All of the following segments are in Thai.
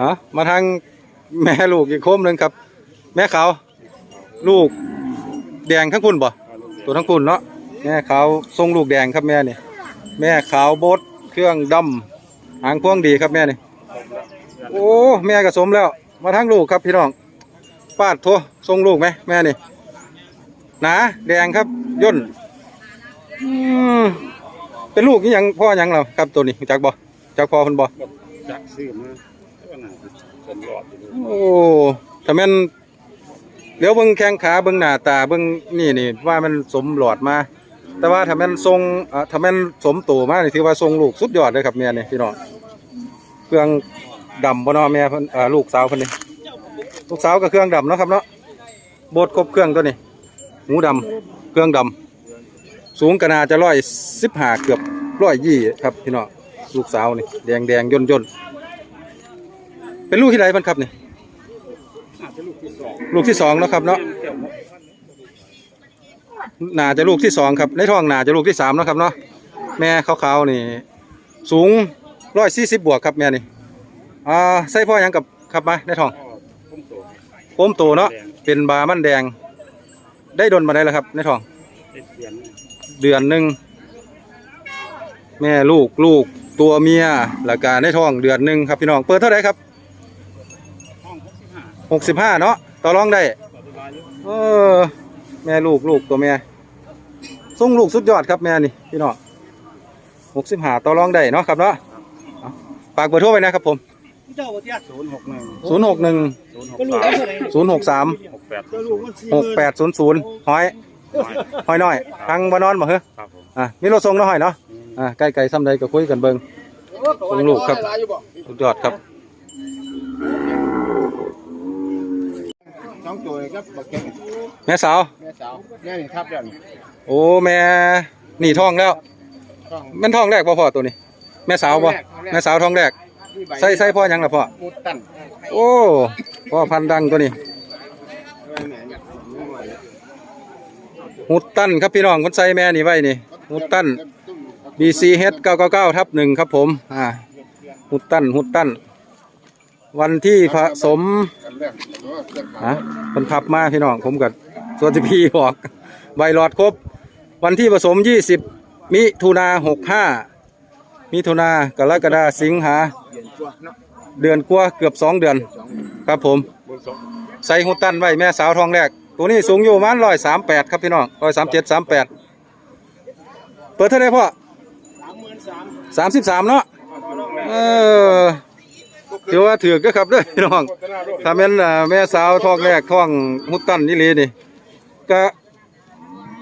อ๋อมาทางแม่ลูกอีกโคมหนึ่งครับ แม่ขาวลูกแดงทั้งคุณบ่ตัวทั้งคุณเนาะแม่ขาวทรงลูกแดงครับแม่นี่แม่ขาวโบดเครื่องดำหางพ่วงดีครับแม่นี่โอ้แม่ก็สมแล้ว มาทั้งลูกครับพี่น้องปาดโททรงลูกไหมแม่นี่หนาแดงครับย่นอืมเป็นลูกนี่ยังพ่อยังเราครับตัวนี้จากบ่จากพ่อคนบ่จักซื้อมา ก็น่าจะเป็นหลอดอยู่ด้วยโอ้ถ้าแม่นเดี๋ยวเบิ่งแข้งขาเบิ่งหน้าตาเบิ่งนี่นี่ว่ามันสมหลอดมา แต่ว่าถ้าแม่นทรงอ่าถ้าแม่นสมโตมานี่ถือว่าทรงลูกสุดยอดเลยครับแม่นี่พี่น้องเครื่องดำบ่เนาะแม่เพิ่นอ่าลูกสาวเพิ่นนี่ลูกสาวก็เครื่องดำเนาะครับเนาะโบดครบเครื่องตัวนี้หูดำเครื่องดำสูงก็น่าจะร้อยสิบห้าเกือบร้อยยี่ครับพี่น้องลูกสาวนี่แดงแดงย่นย่น เป็นลูกที่ใดเพิ่นครับนี่น่าจะลูกที่สองลูกที่สองเนาะครับเนาะน่าจะลูกที่สองครับในท้องน่าจะลูกที่สามเนาะครับเนาะแม่ขาวๆนี่ สูงร้อยสี่สิบบวกครับแม่นี่อ่าใส่พ่อยังกับครับมาในท้องก็พุ่มโตโอมโตเนาะเป็นบามันแดง ได้ดนมาได้แล้วครับในท้องเดือนหนึ่งแม่ลูกลูกตัวเมียแล้วก็ในท้องเดือนหนึ่งครับพี่น้องเปิดเท่าไหร่ครับ หกสิบห้าหกสิบห้าเนาะต่อรองได้ต่อสบายอยู่เออแม่ลูกลูกตัวแม่ส่งลูกสุดยอดครับแม่นี่พี่น้องหกสิบห้าต่อรองได้เนาะครับเนาะเอาฝากเบอร์โทรไว้นะครับผมเจ้าเจ้าศูนย์หกหนึ่งศูนย์หกหนึ่งศูนย์หกสามศูนย์หกสามหกแปดหกแปดศูนย์ศูนย์หอยหอยน้อยทางบ้านนอนบ่เหรอครับผมอะมีรถส่งเนาะหอยเนาะอะใกล้ไกลซ้ำใดก็คุยกันเบิ่งส่งลูกครับสุดยอดครับ น้องตัวครับบักเก็ตแม่สาว แม่สาวแม่นี่ทับแล้วนี่โอ้แม่นี่ท้องแล้วต้อง แม่นท้องแรกบ่พ่อตัวนี้ แม่สาวบ่แม่สาวท้องแรกมีใบใส่ใส่พ่อหยังล่ะพ่อมุดตันโอ้พ่อพันธุ์ดังตัวนี้แม่เนี่ยเนี่ยไม่ไหวแล้วหุดตั้นครับพี่น้องคนใส่แม่นี่ไว้นี่หุดตั้น BCH 999ทับหนึ่งครับผมอ่าหุดตั้นหุดตั้น วันที่ผสมฮะคนขับมาพี่น้องผมกับส่วนที่พี่บอก ใบหลอดครบ วันที่ผสม20มิถุนา65มิถุนากรกฎาสิงหา เดือนกว่าเกือบ2เดือน ครับผม ใส่หุดตั้นไว้แม่สาวทองแรก ตัวนี้สูงอยู่ประมันร้อยสามแปดครับพี่น้องร้อยสามเจ็ดสามแปดเปิดเท่าไหรพ่อสามสิบสามเนาะเออ ถือว่าถือกเด้อครับเด้อพี่น้องถ้าแม่นอ่าแม่สาวทองแรกท้องหุดตั้นนี่เลยนี่ ก็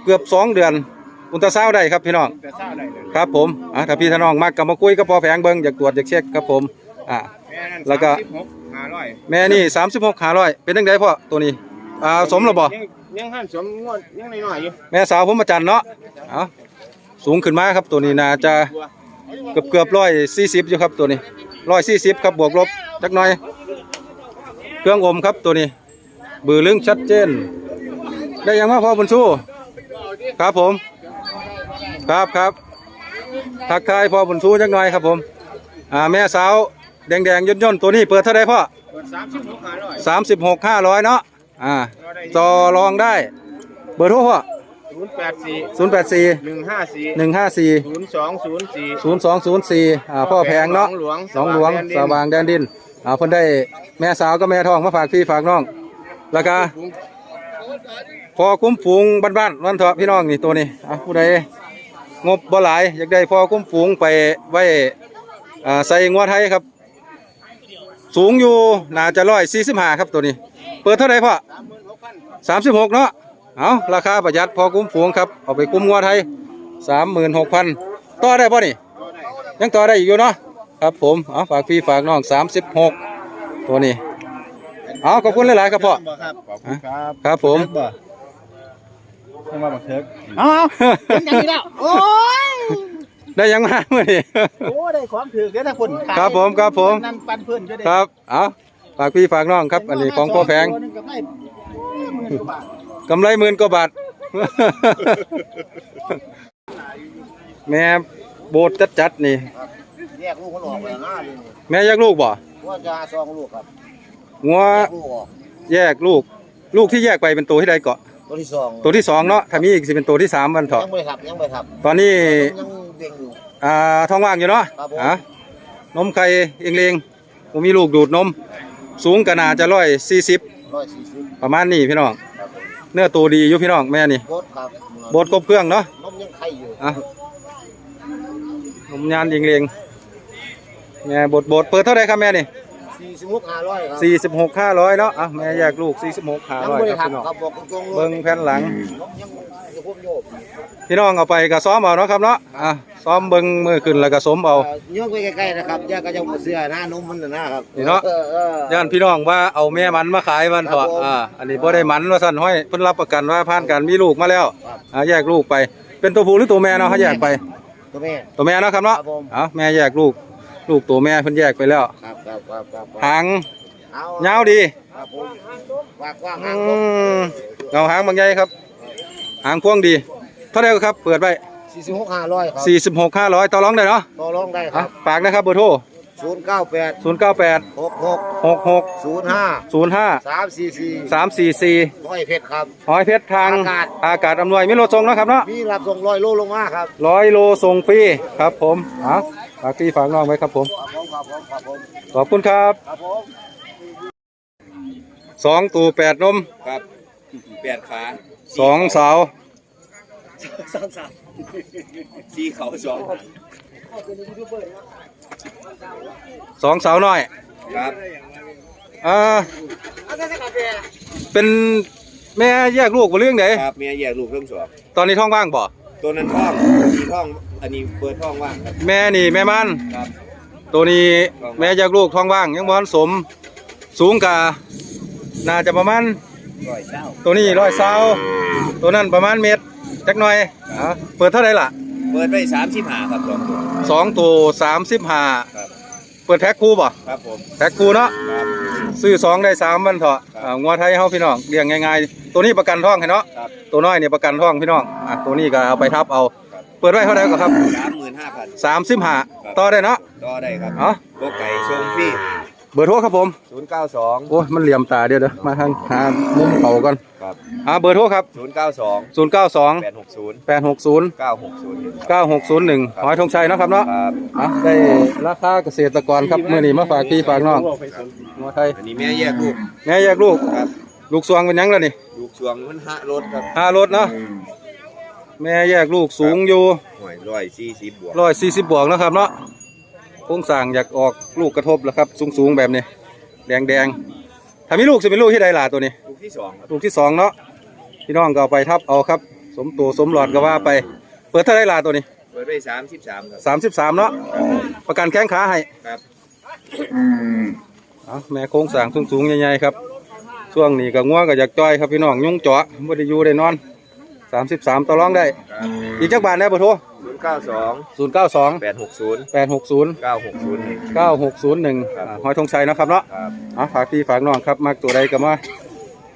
เกือบสองเดือน อุลตราซาวด์ได้ครับพี่น้องแต่ซ่าได้เลยครับผมอะถ้าพี่ถ้าน้องมักกับมาคุยกับพอแผงเบิ้งอยากตรวจอยากเช็คครับผมอ่าแม่นั่นแล้วก็สามสิบหกห้าร้อยแม่นี่สามสิบหกขาร้อยเป็นยังไงพ่อตัวนี้อ่าสมหรือบ่ยังยังหันสมงวดยังน้อยๆอยู่แม่สาวผมมาจันเนาะเอาสูงขึ้นมาครับตัวนี้น่าจะเกือบเกือบร้อยสี่สิบอยู่ครับตัวนี้ ร้อยสี่สิบครับบวกลบจักหน่อย เครื่องอมครับตัวนี้ บือลึงชัดเจน ได้ยังมาพอบุญสู้ครับผม ครับครับทักทายพอบุญสู้จักหน่อยครับผม อ่าแม่สาวแดงแดงย่นย่นๆตัวนี้เปิดเท่าไรพ่อสามสิบหกห้าร้อยสามสิบหกห้าร้อยเนาะอ่าต่อรองได้ เบอร์โทรพ่อ ศูนย์แปดสี่ศูนย์แปดสี่หนึ่งห้าสี่หนึ่งห้าสี่ศูนย์สองศูนย์สี่ศูนย์สองศูนย์สี่อ่าพ่อแพงเนาะหนองหลวงหนองหลวงสสว่าว่างงแดแดนนดิดินนอ่าเพิ่นได้แม่สาวก็แม่ทองมาฝากพี่ฝากน้องแล้วก็พอคุ้มฝูงบ้านๆวันเถอะพี่น้องนี่ตัวนี้อะผู้ใดงบบ่หลายอยากได้พอคุ้มฝูงไปไว้อ่าใส่งัวไทยครับ สูงอยู่น่าจะร้อยสี่สิบห้าครับตัวนี้ เปิดเท่าไหร่พ่อสามหมื่นหกพันสามสิบหกเนาะ เอาราคาประหยัดพอคุ้มฝูงครับ เอาไปคุ้มงัวไทยสามหมื่นหกพันต่อได้ป่ะนี่ ยังต่อได้อีกอยู่เนาะ ครับผม เอาฝากพี่ฝากน้องสามสิบหกตัวนี้ เอาขอบคุณหลายๆครับพ่อบ่ครับขอบคุณครับครับผมบ่ต้องมาบักเทิกเอาเอาเป็นอย่างนี้แล้ว โอ้ย ได้ยังมาเมื่อนี้ โอ้ได้ความถือเด้อนะคุณขายครับผมครับผม นั่นปันเพื่อนก็ได้ครับ เอาฝากพี่ฝากน้องครับ อันนี้ของพ่อแพงตัวหนึ่ก็ได้หมื่นกว่าบาท กำไรหมื่นกว่าบาท แม่โบดจัดๆนี่ แยกลูกเขาออกเลยหน้าเลยแม่ยักลูกบ่ว่าก็จะซองลูกครับงัวลูกออกแยกลูก ลูกที่แยกไปเป็นตัวที่ใดเกาะ ตัวที่สองตัวที่สองเนาะถ้ามีอีกสิเป็นตัวที่สามวันเถอะยังไม่ทับยังไม่ทับตอนนี้ ยังเบ่งอยู่ อ่าท้องว่างอยู่เนาะครับผมอะนมไข่เองเลงผมมีลูกดูดนม สูงก็น่าจะร้อยสี่สิบร้อยสี่สิบประมาณนี้พี่น้องครับผม เนื้อตัวดีอยู่พี่น้องแม่นี่โบดครับบดครบเครื่องเนาะนมยังไข่อยู่อะนมยานเองเลงแม่บดบดเปิดเท่าไหรครับแม่นี่ สี่สิบหกห้าร้อยครับสี่สิบหกห้าร้อยเนาะอะแม่แยกลูกสี่สิบหกห้ายังร้อยไม่คทัรับบพี่น้องครับบอกตรงๆเลยเบิ้งแผ่นหลังนมยังจะพุ่มโยกพี่น้องเอาไปก็ซ้อมเอาเนาะครับเนาะอะซ้อมเบิ้งมือขึ้นแล้วก็สมเอาโยกไปใกล้ๆนะครับย่าก็จะมาเสื้อหน้านมมันน่ะนะครับนี่เนาะออเออย่านพี่น้องว่าเอาแม่มันมาขายมันเถอะครับผมอ่าอันนี้บ่ได้มันว่าสั่นห้อยเพิ่นรับประกันว่าผ่านการมีลูกมาแล้วครับอ่าแยกลูกไป เป็นตัวผู้หรือตัวแม่เนาะเขาแยกไปตัวแม่ตัวแม่เนาะครับเนาะครับผมเอาแม่แยกลูก ลูกตัวแม่เพิ่นแยกไปแล้ว ครับครับครับครับหางเอายาวดีครับผมวากว่างอืหางผมมเงาหางบางใหญ่ครับ หางพ่วงดี เท่าไหร่ครับ เปิดไว้สี่สิบหกห้าร้อยครับ46 500ต่อรองได้เนาะต่อรองได้คอะรับฝากนะครับเบอร์โทร ศูนย์เก้าแปด098 หกหก66 ศูนย์ห้า05 สามสี่สี่344ร้อยเพชรครับหอยเพชรทางอากาศ อากาศอำนวยมิโลทรงเนาะครับเนาะมีรับส่งร้อยโลลงมาครับร้อยโลส่งฟรีครับผมเอาฝากพี่ฝากน้องไว้ครับผมครับผมครับผมครับผมขอบคุณครับครับผม สองตูแปดนมครับแปดขาสองสาวสี่เขาสอง สองสาวน้อยครับอ่าเป็นแม่แยกลูกบ่เรื่องไหนครับเมียแยกลูกเรื่องสองตอนนี้ท้องว่างบ่ตัวนั้นท้องมีท้องอันนี้เปิดท้องว่างครับแม่นี่แม่มันครับ ตัวนี้แม่แยกลูกท้องว่าง ยังบ่ทันสม สูงกะน่าจะประมาณร้อยเช้าตัวนี้ร้อยสาวตัวนั้นประมาณเมตรจักหน่อยอ่าเปิดเท่าไหร่ล่ะ เปิดไปสามสิบห้าครับสองตัวสองตัวสามสิบห้าครับเปิดแพ็คคู่บ่ครับผมแพ็คคู่เนาะครับซื้อสองได้สามวันเถอะครับอ่างัวไทยเฮาพี่น้องเลี้ยงง่ายๆ ตัวนี้ประกันท้องให้เนาะครับตัวน้อยเนี่ยประกันท้องพี่น้องอะตัวนี้ก็เอาไปทับเอา เปิดไว้เท่าไหร่ก็ครับสามหมื่นห้าพันสามสิบห้าต่อได้เนาะต่อได้ครับเอ๋อโกไก่ชงฟรี เบอร์โทรครับผม ศูนย์เก้าสองโอ้ยมันเหลี่ยมตาเดียวเด้อมาทางหามุมเขาก่อนครับอ่าเบอร์โทรครับ ศูนย์เก้าสองศูนย์เก้าสองแปดหกศูนย์แปดหกศูนย์เก้าหกศูนย์เก้าหกศูนย์หนึ่งหอยธงชัยเนาะครับเนาะครับอะได้ราคาเกษตรกรครับมื่อนี้มาฝากพี่ฝากน้องงัวไทยอันนี้แม่แยกลูกแม่แยกลูก ครับลูกสวงเป็นหยังแล้วนี่ลูกช่วงมันห้ารถครับห้ารถเนาะแม่แยกลูกสูงอยู่หวยร้อยสี่สิบบวกร้อยสี่สิบบวกเนาะครับเนาะโครงสร้างอยากออกลูกกระทบแล้วครับ สูงสูงๆแบบนี้ แดงแดงๆถ้ามีลูกจะเป็นลูกที่ใดล่ะตัวนี้ ลูกที่สองครับลูกที่สองเนาะพี่น้องก็เอาไปทับเอาครับ สมตัวสมหลอดก็ว่าไป เปิดเท่าไรล่ะตัวนี้เปิดไปสามสิบสามครับสามสิบสามเนาะประกันแข้งขาให้ครับเอาแม่โครงสร้างสูงสูงๆใหญ่ๆครับช่วงนี้ก็งัวก็อยากจ้อยครับพี่น้องยุ่งเจาะไม่ได้อยู่ได้นอนสามสิบสามต่อรองได้ครับอีกจักบาทได้ปะโท ศูนย์เก้าสองศูนย์เก้าสองแปดหกศูนย์แปดหกศูนย์เก้าหกศูนย์เก้าหกศูนย์หนึ่งครับหอยธงชัยเนาะครับเนาะครับเอาฝากพี่ฝากน้องครับมากตัวใดก็มา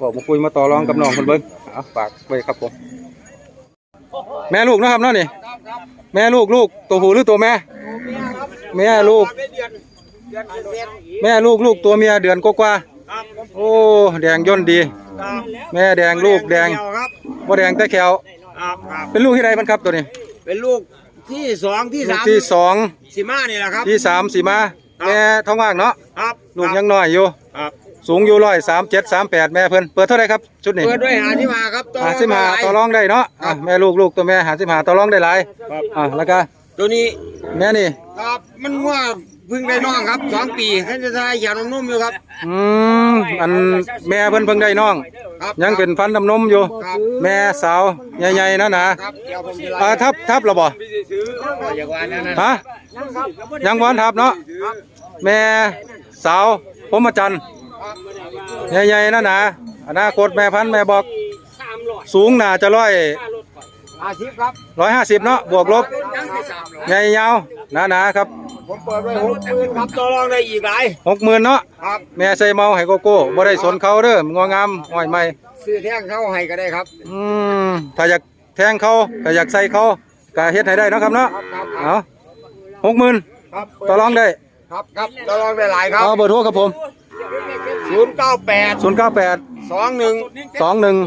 บอกมาคุยมาต่อรองกับน้องคนเบิ้งเอาฝากไว้ครับผมแม่ลูกนะครับเนาะนี่แม่ลูกลูกตัวผู้หรือตัวแม่ แม่ลูก แม่ลูกลูกตัวเมียเดือนกว่าๆโอ้แดงย่นดี แม่แดงลูกแดงครับบ่แดงแต่แขวครับครับเป็นลูกที่ใดมันครับตัวนี้ เป็นลูกที่สองที่ลูกสามที่สองสิมานี่แหละครับ ที่สามสี่มาแม่ท้องว่างเนาะครับลูกยังน้อยอยู่ ครับ สูงอยู่ร้อยสามเจ็ดสามแปดแม่เพิ่นเปิดเท่าไหรครับชุดนี้เปิดด้วยหาที่มาครับหาสิบหาต่อรองได้เนาะอะแม่ลูกลูกตัวแม่หาสิบหาต่อรองได้หลายครับอะแล้วก็ตัวนี้แม่นี่ครับมันว่า เพึ่งได้น้องครับสองปีท่านจะทายหยาดนุ่มๆอยู่ครับ อืมอันแม่เพิ่นเพิ่งได้น้อง ครับยังเป็นฟันดำนมอยู่ ครับแม่สาวใหญ่ๆนะนะครับเดี๋ยวผมจะอ่าทับทับแล้วบ่อย่างว่านั่นนะฮะยังวันทับเนาะแม่สาวผมมาจันทร์ใหญ่ๆนะนะอนาคตแม่พันธุ์แม่บอก สูงน่าจะร้อย อาชีพครับร้อยห้าสิบเนาะบวกลบใหญ่ยาวหนาหนาๆครับผมเปิดไว้หกหมื่นครับต่อรองได้อีกหลายหกหมื่นเนาะครับแม่ใส่เมาให้โกโก้บ่ได้สนเขาเด้องัวงามห้อยใหม่ซื้อแท่งเข้าให้ก็ได้ครับ อืมถ้าอยากแทงเขาถ้าอยากใส่เขาก็เฮ็ดให้ได้เนาะครับเนาะครับครับ เอาหกหมื่นครับต่อรองได้ครับครับเราลองได้หลายครับเอาเบอร์โทรครับผมศูนย์เก้าแปด098สองหนึ่ง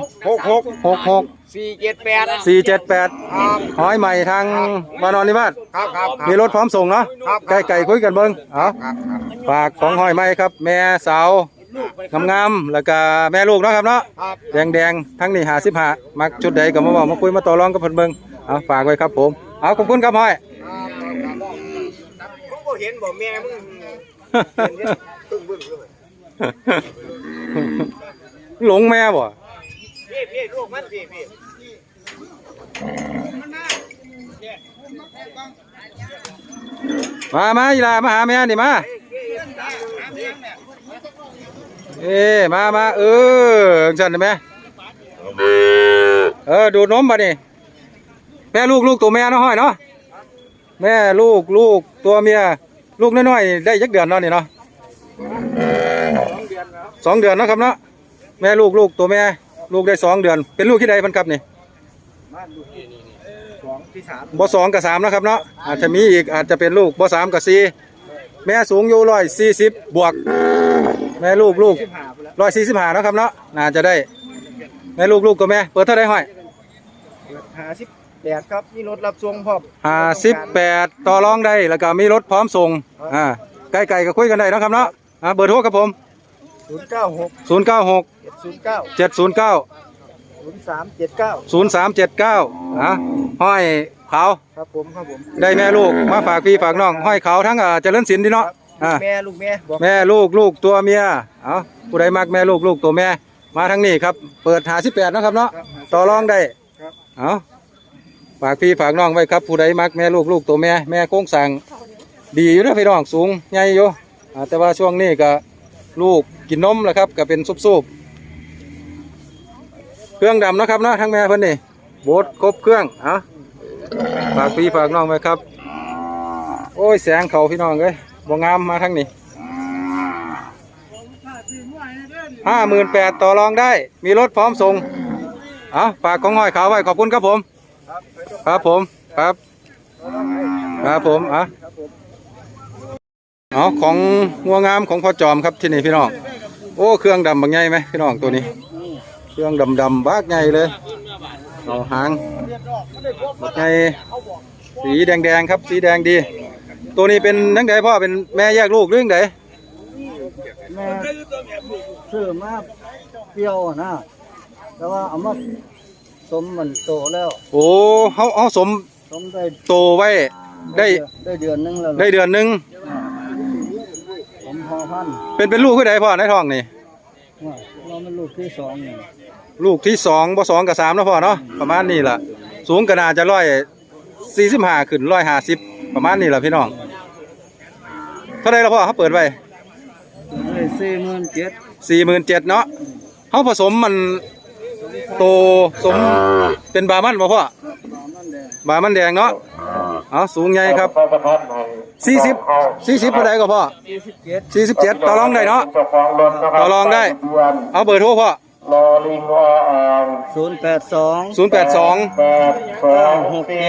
21หกหก66 สี่เจ็ดแปด478ครับ หอยใหม่ทางบานอนนิวาสครับครับครับ มีรถพร้อมส่งเนาะครับ ไก่ไก่คุยกันเบิ้งเอาครับครับฝากของหอยใหม่ครับ แม่สาวงามๆแล้วก็แม่ลูกเนาะครับเนาะ ครับ แดงแดงๆทั้งนี่หาสิบหามักชุดใดก็มาบอกมาคุยมาต่อรองกับเพิ่นเบิ่งเอาฝากไว้ครับผม เอาขอบคุณครับห้อย มึงก็เห็นบ่แม่มึงตึ้งบึ้งเลยหลงแม่บ่พี่พี่ลูกมันพี่พี่ มามาอีลามาหาแม่นี่มาเอ้มามาเออจังฉันได้ไหมเออดูดนมบ่นี่แม่ลูกลูกตัวแม่เนาะห้อยเนาะแม่ลูกลูกตัวเมียลูกน้อยๆได้ยักเดือนเนาะนี่เนาะสองเดือนนะครับเนาะแม่ลูกลูกตัวแม่ลูกได้สองเดือน เป็นลูกที่ใดพันครับนี่ สองที่สามบสองกับสามนะครับเนาะอาจจะมีอีกอาจจะเป็นลูกบสามกับสี่แม่สูงอยู่ร้อยสี่สิบบวก แม่ลูกลูกสิบห้าไปแล้วร้อยสี่สิบห้านาะครับเนาะน่าจะได้ แม่ลูกลูกตัวแม่เปิดเท่าไรห้อยห้าสิบแปดครับมีรถรับส่งพร้อมห้าสิบแปดต่อรองได้แล้วก็มีรถพร้อมส่งอ่าไก่ไก่ก็คุยกันได้เนาะครับเนาะอ่าเบอร์โทรครับผมศูนย์เก้าหกศูนย์เก้าหกเจ็ดศูนย์เก้าเจ็ดศูนย์เก้า ศูนย์สามเจ็ดเก้าศูนย์สามเจ็ดเก้าอะห้อยขาวครับผมครับผมได้แม่ลูกมาฝากพี่ฝากน้อง ห้อยขาวทั้งอ่าเจริญศิลป์ดีเนาะอ่าแม่ลูกแม่บอกแม่ลูกลูกตัวเมียเอาผู้ใดมักแม่ลูกลูกตัวแม่ มาทางนี้ครับ เปิดหาสิบแปดนาะครับเนาะต่อรองได้ครับเอาฝากพี่ฝากน้องไว้ครับ ผู้ใดมักแม่ลูกลูกตัวแม่แม่โค้งสั่งดีอยู่เด้อพี่น้องสูงใหญ่อยู่อ่าแต่ว่าช่วงนี้ก็ลูกกินนมแหละครับก็เป็นซุบๆ เครื่องดำนะครับเนาะทั้งแม่เพิ่นนี่โบดครบเครื่องเอาฝากพี่ฝากน้องไว้ครับ โอ้ยแสงเขาพี่น้องเอ้ยบ่งามมาทางนี้ห้าหมื่นแปดต่อรองได้ มีรถพร้อมส่งเอาฝากของห้อยขาวไว้ขอบคุณครับผม ครับผมครับ ครับผมอะเอาของงัวงามของพ่อจอมครับที่นี่พี่น้อง โอ้เครื่องดำบางใหญ่ไหมพี่น้องตัวนี้ เครื่องดำดำๆบากใหญ่เลยเอาหางบากใหญ่สีแดงแดงๆครับ สีแดงดี ตัวนี้เป็นนังไดพ่อเป็นแม่แยกลูกหรือยังไงแม่ซื้อมาเปรี้ยวนะแต่ว่าเอามาสมมันโตแล้ว โอ้เขาเขาสมสมได้โตไว้ ได้ได้เดือนหนึงแล้วได้เดือนหนึงผมพอพันเป็นเป็นลูกคือใดพ่อในท้องนี่ว่าเรามันลูกที่สองเนี่ย ลูกที่สองบ่สองกับสามเนาะพ่อเนาะประมาณนี้ล่ะ สูงก็น่าจะร้อยสี่สิบห้าขึ้นร้อยห้าสิบประมาณนี้ล่ะพี่น้อง เท่าไรละพ่อเขาเปิดไว้เลยสี่หมื่นเจ็ดสี่หมื่นเจ็ดเนาะเขาผสมมันโตสมเป็นบามันบ่พ่อสามนั่นแดงบามันแดงเนาะเอาสูงใหญ่ครับสี่สิบสี่สิบเท่าไรก็พ่อสี่สิบเจ็ดสี่สิบเจ็ดต่อรองได้เนาะเจ้าของรถนะครับต่อรองได้ เอาเบอร์โทรพ่อรอ ลิงออ่างศูนย์แปดสองศูนย์แปดสองแปดสองสี่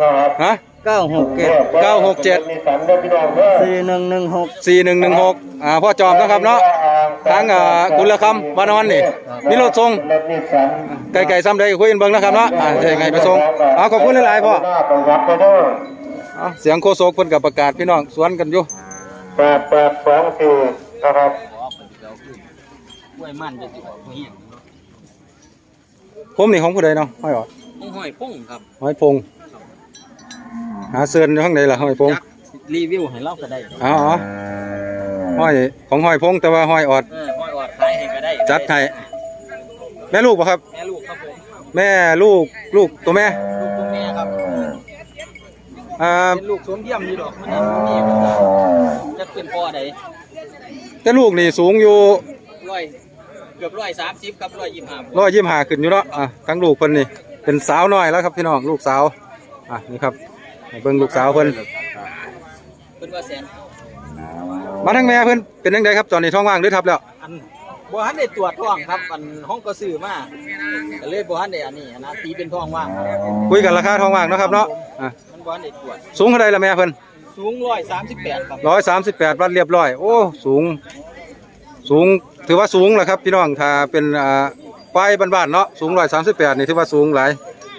นะครับฮะเก้าหกเจ็ดเก้าหกเจ็ดมีสันได้พี่น้องเด้อสี่หนึ่งหนึ่งหกสี่หนึ่งหนึ่งหกอ่าพ่อจอมนะครับเนาะทางอ่ากุลคำวานอนนี่มีรถส่งรถนิสสันไก่ไก่ซ้ำใดก็คุยกันเบิ่งนะครับเนาะอ่าจะยังไงไปส่งเอาขอบคุณหลายๆพ่อหน้าประวัติไปเด้อเอาเสียงโคโซกเพิ่นกับประกาศพี่น้องสวนกันอยู่แปดแปดสองสี่นะครับ ผมนี่ของผู้ใดเนาะห้อยออดต้องห้อยพุ่งครับห้อยพงหาเสื้อนอยู่ข้างในล่ะห้อยพงจักรีวิวให้เราก็ได้เอ๋อาห้อยของห้อยพงแต่ว่าห้อยออดเออห้อยออดขายให้ก็ได้จัดให้แม่ลูกป่ะครับ แม่ลูกครับผมแม่ลูกลูกตัวแม่ลูกตัวแม่ครับอ่าเป็นลูกสวมเยี่ยมอยู่ดอกมันนี่มันนี่มันจะเป็นพ่อใดแต่ลูกนี่สูงอยู่ร้อย เกือบร้อยสามสิบครับร้อยยี่สิบห้าร้อยยี่สิบห้าขึ้นอยู่เนาะอะทั้งลูกเพิ่นนี่เป็นสาวน้อยแล้วครับพี่น้องลูกสาวอะนี่ครับให้เบิ่งลูกสาวเพิ่นเป็นว่าแสนมาทั้งแม่เพิ่นเป็นยังไงครับตอนนี้ท้องว่างหรือทับแล้วอันบัวฮันได้ตรวจท้องครับอันห้องก็ซื้อมาก็เลยบัวฮันได้อันนี้อันนะตีเป็นท้องว่างคุยกันราคาท้องว่างเนาะครับเนาะอะมันบัวฮันได้ตรวจสูงเท่าใดละแม่เพิ่นสูงร้อยสามสิบแปดครับร้อยสามสิบแปดวัดเรียบร้อย โอ้ สูง สูง ถือว่าสูงแหละครับพี่น้องถ้าเป็นอ่าควายบ้านๆเนาะสูงร้อยสามสิบแปดนี่ถือว่าสูงหลาย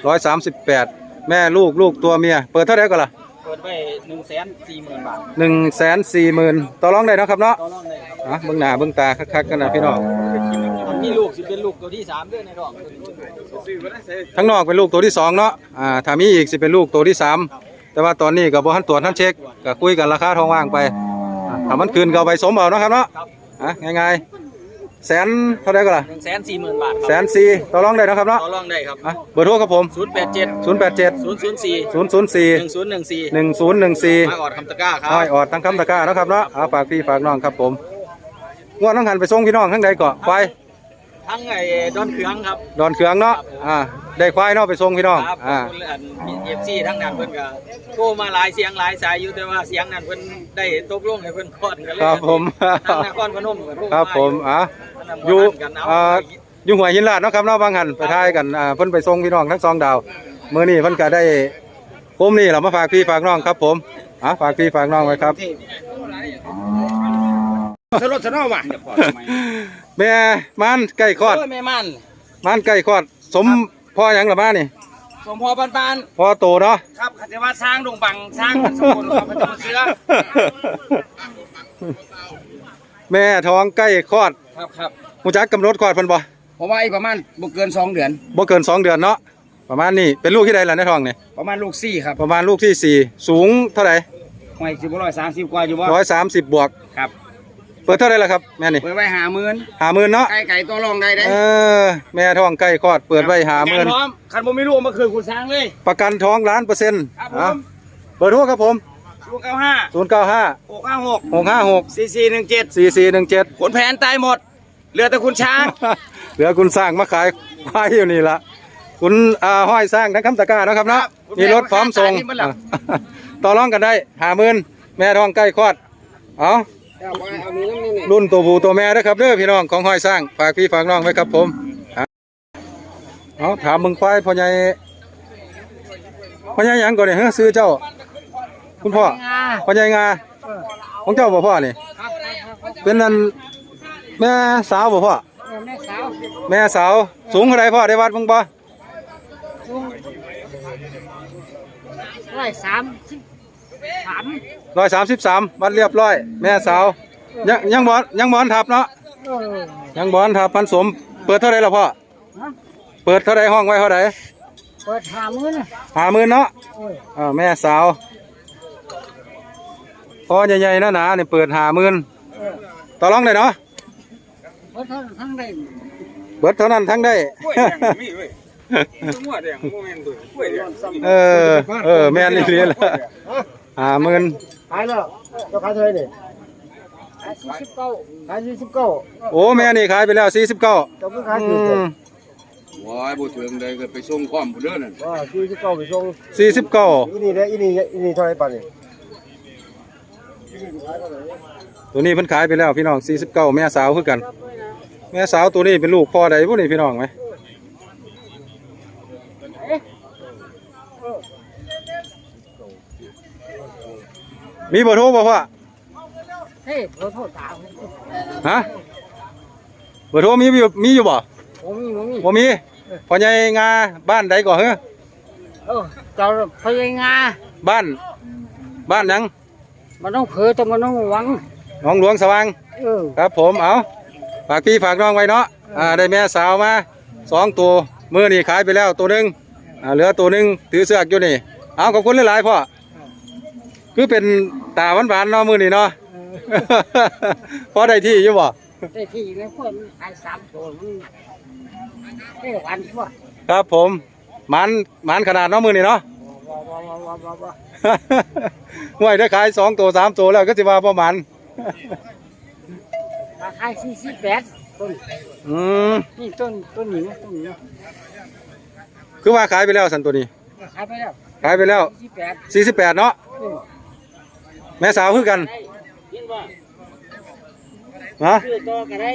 ร้อยสามสิบแปดแม่ลูกลูกตัวเมีย เปิดเท่าไหร่ก็ล่ะเปิดไว้หนึ่งแสนสี่หมื่นบาทหนึ่งแสนสี่หมื่นต่อรองได้เนาะครับเนาะต่อรองได้ครับอะเบื้องหน้าเบื้องตาคักๆกันนะพี่น้องมันมีลูกสิเป็นลูกตัวที่สามด้วยในดอกทั้งนอกเป็นลูกตัวที่สองเนาะอ่าถ้ามีอีกสิเป็นลูกตัวที่สามแต่ว่าตอนนี้ก็บ่ทันตรวจทันเช็คก็คุยกันราคาทองว่างไปอะถ้ามันคืนก็เอาไปสมเอาเนาะครับเนาะครับอะง่ายๆ แสนเท่าไหร่ก็ล่ะหนึ่งแสนสี่หมื่นบาทแสนสี่ต่อรองได้เนาะครับเนาะต่อรองได้ครับอะเบอร์โทรครับผมศูนย์แปดเจ็ด0 8 7ศูนย์ศูนย์สี่0 0 4หนึ่งศูนย์หนึ่งสี่1 0 1 4มาออดคำตะกร้าครับห้อยออดทั้งคำตะกร้าเนาะครับเนาะเอาฝากพี่ฝากน้องครับผมงวดต้องหันไปส่งพี่น้องทั้งใดเกาะควายทั้งไอ้ดอนเขืองครับดอนเขืองเนาะอ่าได้ควายเนาะไปส่งพี่น้องครับอ่าเอฟซีทั้งนั้นเพิ่นก็โทรมาหลายเสียงหลายสายอยู่แต่ว่าเสียงนั้นเพิ่นได้ตกลงให้เพิ่นคลอดกันเลยครับผมทางนครพนมก็โทรครับผมอะ ออยู่ยู่กันเอาอ่าอยู่หัวหินลาดเนาะครับเนาะบางหันไปทายกันอ่าเพิ่นไปส่งพี่น้องทั้งสองดาวมื้อนี้เพิ่นก็ได้ผมนี่เรามาฝากพี่ฝากน้องครับ ผมอะฝากพี่ฝากน้องไว้ครับสลดสนอมาแม่มันไก่คลอดโอ้ยแม่มันมันไก่คลอด สมพ่อหยังล่ะมานี่สมพอปานปานพ่อโตเนาะครับขันจะว่าสร้างดงบังสร้างมันสมบูรณ์ครับมันจะมาเสือ แม่ท้องใกล้คลอดครับครับมูจักกำหนดคลอดเพิ่นบ่ผมว่าอีกประมาณบ่เกินสองเดือน บ่เกิน2เดือนเนาะประมาณนี้เป็นลูกที่ใดล่ะในท้องนี่ประมาณลูกซี่ครับประมาณลูกที่4สูงเท่าไหร่หอยสิบร้อยสามสิบกว่าอยู่บ่130บวกครับเปิดเท่าไหร่ล่ะครับแม่นี่เปิดไว้หาหมื่น50,000เนาะไก่ไก่ตัวรองได้ได้เออแม่ท้องใกล้คลอดเปิดไว้การพร้อ50,000มคันผมไม่รู้เอามาคืนคุณช้างเลย ประกันท้องล้านเปอร์เซ็นต์ครับผอะมเบอร์โทรครับผม ศูนย์เก้าห้า095หกห้าหก656สี่สี่หนึ่งเจ็ด4417ขนแผนตายหมด เหลือแต่คุณช้าง เหลือคุณสร้างมาขายควายอยู่นี่ละคุณอ่าห้อยสร้างทั้งคำตะกร้าเนาะครับเนาะครับมีรถพร้อมส่งขายที่มันหลัง ต่อรองกันได้หาหมื่นแม่ท้องใกล้คลอดเอาเอาไปเอานี้น้ำนี่นี่รุ่นตัวผู้ตัวแม่เด้อครับเด้อพี่น้องของห้อยสร้างฝากพี่ฝากน้องไว้ครับผมอะเอาถามมึงควายพ่อใหญ่พ่อใหญ่หยังก่อนเนี่ยเฮ้ยซื้อเจ้า คุณพ่อพ่อใหญ่งาของเจ้าบ่พ่อนี่เป็นนั่นแม่สาวบ่พ่อแม่สาวแม่สาวสูงเท่าไรพ่อได้วัดมึงบ่ร้อยสามสิบสามร้อยสามสิบสามวัดเรียบร้อย แม่สาวยังยังบอนยังบอนทับเนาะเออยังบอนทับพันสม เปิดเท่าไรล่ะพ่อฮะเปิดเท่าไรห้องไว้เท่าไรเปิดหามือนะหาหมื่นเนาะโอ้ยอ่าแม่สาว พ่อใหญ่ๆหนาๆเนี่ยเปิดหาหมื่นเออต่อรองได้เนาะเปิดทั้งทั้งได้เปิดเท่านั้นทั้งได้กล้วยแดงมีเว้ยหัวแดงโมเมนต์ด้วยกล้วยแดงเออเออแม่นนี่เรียนละหาหมื่นขายแล้วเจ้าขายเท่าไหร่เนี่ยขายสี่สิบเก้าขายสี่สิบเก้าโอ้แม่นี่ขายไปแล้วสี่สิบเก้าเจ้าเพิ่งขายสี่สิบว้ายบ่ถึงเลยก็ไปส่งความผู้เด้อนั่นว่าสี่สิบเก้าไปส่งสี่สิบเก้าอีนี่เด้ออีนี่อีนี่เท่าไหร่ป่านนี่ ตัวนี้เพิ่นขายไปแล้วพี่น้องสี่สิบเก้าแม่สาวคือกัน แม่สาวตัวนี้เป็นลูกพ่อใดพวกนี้พี่น้องไหมมีเบอร์โทรบ่พ่อเฮ้ยขอโทษตาฮะเบอร์โทรมีอยู่มีอยู่บ่ผมมีผมมีบ่มีพ่อใหญ่งาบ้านใดก่อเฮ้อเออเจ้าพยางาบ้าน บ้านหยัง มันต้องเผลอแต่มันต้องระวังหนองหลวงสว่างเออครับ ผมเอาฝากพี่ฝากน้องไว้เนาะอ่าได้แม่สาวมาสองตัวมือนี่ขายไปแล้วตัวหนึงอ่าเหลือตัวหนึงถือเสือกอยู่นี่เอาขอบคุณหลายๆพ่อคือเป็นตาหวานๆเนาะมือนี่เนาะพอได้ที่อยู่บ่ได้ที่แล้วพวกมันขายสามตัวมันได้วันทั่วครับผมหมันหมันขนาดเนาะมือนี่เนาะ ว้าวว้าวว้าวว้าวว้าวว้าวห่วยได้ขายสองตัวสามตัวแล้วก็สิว่าประมาณราคายสี่สิบแปดต้นอืมนี่ต้นต้นหนี้นะต้นหนี้นะคือว่าขายไปแล้วสันตัวนี้ ขายไปแล้วขายไปแล้วสี่สิบแปดสี่สิบแปดเนาะแม่สาวคือกันฮะซื้อต่อก็ได้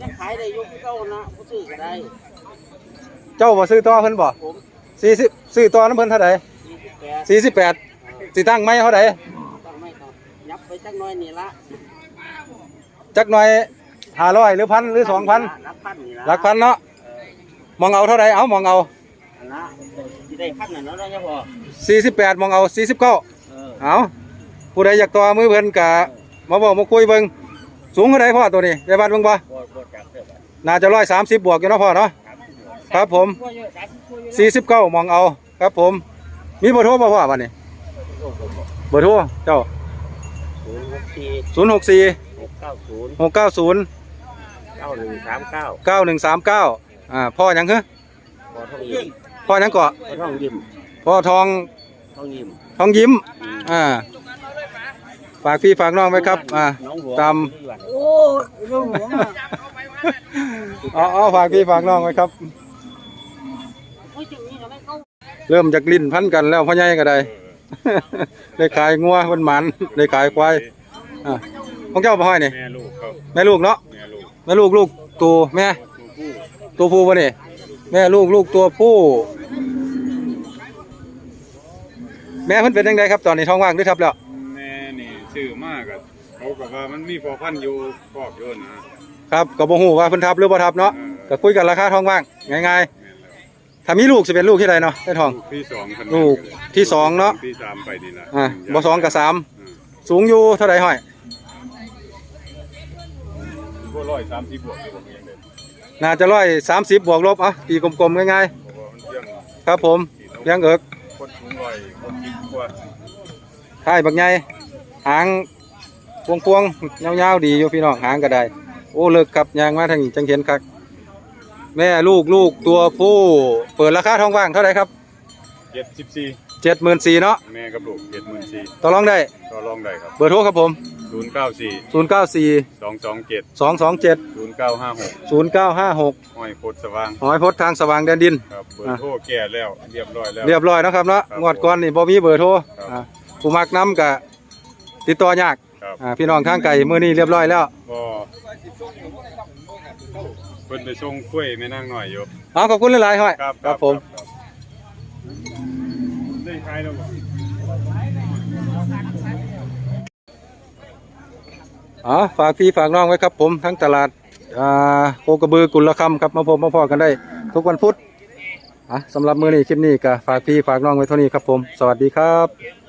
ยังขายได้ยุคเก่านะผู้ซื้อก็ได้ เจ้าบ่ซื้อต่อเพิ่นบ่ผม สี่สิบซื้อต่อน้ำเพิ่นเท่าไหร่48สี่สิบแปดสิตั้งไม้เท่าใดต้องไม่ครับยับไปจักหน้อยนี่ละจักหน่อย500หรือพันหรือ2,000รักพันนี่ละหลักพันเนาะมองเอาเท่าใดเอามองเอาอันนะที่ได้พันน่ะเนาะได้พอ48มองเอา49เออเอาผู้ใดอยากต่อมือเพิ่นกะมาบอกมาคุยเบิ่งสูงเท่าใดพ่อตัวนี้ได้บ้านเบิ่งบ่บ่บ่จักเด้อบัดน่าจะ130บวกอยู่เนาะพ่อเนาะ ครับผมบ่เยอะจักบ่เยอะ49มองเอา ครับผม มีเบอร์โทรบ่พ่อบัดนี้เบอร์โทรเจ้า ศูนย์หกสี่064 หกเก้าศูนย์690 เก้าหนึ่งสามเก้า9139อ่าพ่อหยังคือพอทองยิ้มพ่อหยังเกาะพอทองยิ้มพ่อทองทองยิ้มทองยิ้มอ่าฝากพี่ฝากน้องไว้ครับอ่า น้องหัวตาม โอ้ยเรื่องหลวงอะเอาเอาฝากพี่ฝากน้องไว้ครับ เริ่มจากลิ้นพันกันแล้วพ่อใหญ่ก็ได้ ได้ขายงัวมันหมันได้ขายควายอะของเจ้าบ่ห้อยนี่แม่ลูกเขาแม่ลูกเนาะแม่ลูกแม่ลูกลูกตัวแม่ตัวผู้ตัวผู้ป่ะนี่แม่ลูกลูกตัวผู้ แม่เพิ่นเป็นยังไงครับ ตอนนี้ท้องว่างหรือทับแล้ว แม่นี่ชื่อมากอะเขากับว่ามันมีพอพันธุ์อยู่ครอบอยู่นะครับก็บ่ฮู้ว่าเพิ่นทับหรือบ่ทับเนาะเออก็คุยกันราคาท้องว่างง่ายแม่นแล้วๆ ถ้ามีลูกสิเป็นลูกที่ใดเนาะได้ท้องลูกที่สองคันลูกที่สองเนาะลูกที่สามไปนี่ละอะบ่สองกับสามอืมสูงอยู่เท่าใดห้อยพวกร้อยสามสิบบวกอยู่ผมเองเลยน่าจะร้อยสามสิบบวกลบอะตีกลมๆง่ายเพราะว่ามันเที่ยงๆครับผมเลี้ยงเอิกคนสูงร้อยคนคิดกว่าท้ายบักใหญ่หางพวงๆยาวๆดีอยู่พี่น้องหางก็ได้ โอ้เลิกครับยางมาทางนี้จังเห็นคัก แม่ลูกลูกตัวผู้เปิดราคาท้องว่างเท่าไหร่ครับเจ็ดสิบสี่เจ็ดหมื่นสี่เนาะแม่กับลูกเจ็ดหมื่นสี่ต่อรองได้ก็ลองได้ครับเบอร์โทรครับผมศูนย์เก้าสี่ศูนย์เก้าสี่สองสองเจ็ดสองสองเจ็ดศูนย์เก้าห้าหกศูนย์เก้าห้าหกห้อยโพดสว่างหอยพดทางสว่างแดนดินครับเบอร์โทรแก่แล้วเรียบร้อยแล้วเรียบร้อยเนาะครับเนาะครับงวดก่อนนี่บ่มีเบอร์โทรครับอ่าผู้มักน้ำกะติดต่อยากครับอ่าพี่น้องข้างไก่มื้อนี้เรียบร้อยแล้วก็เพิ่นไปส่งกล้วยไม่นั่งหน่อยอยู่เอาขอบคุณหลายๆห้อยครับครับผมครับได้ขายแล้วบ่อ๋อฝากพี่ฝากน้องไว้ครับผมทั้งตลาดอ่าโคกระบือกุลคำครับมาพบมาพอกันได้ ทุกวันพุธอะสำหรับมื้อนี้คลิปนี้ก็ฝากพี่ฝากน้องไว้เท่านี้ครับผม สวัสดีครับ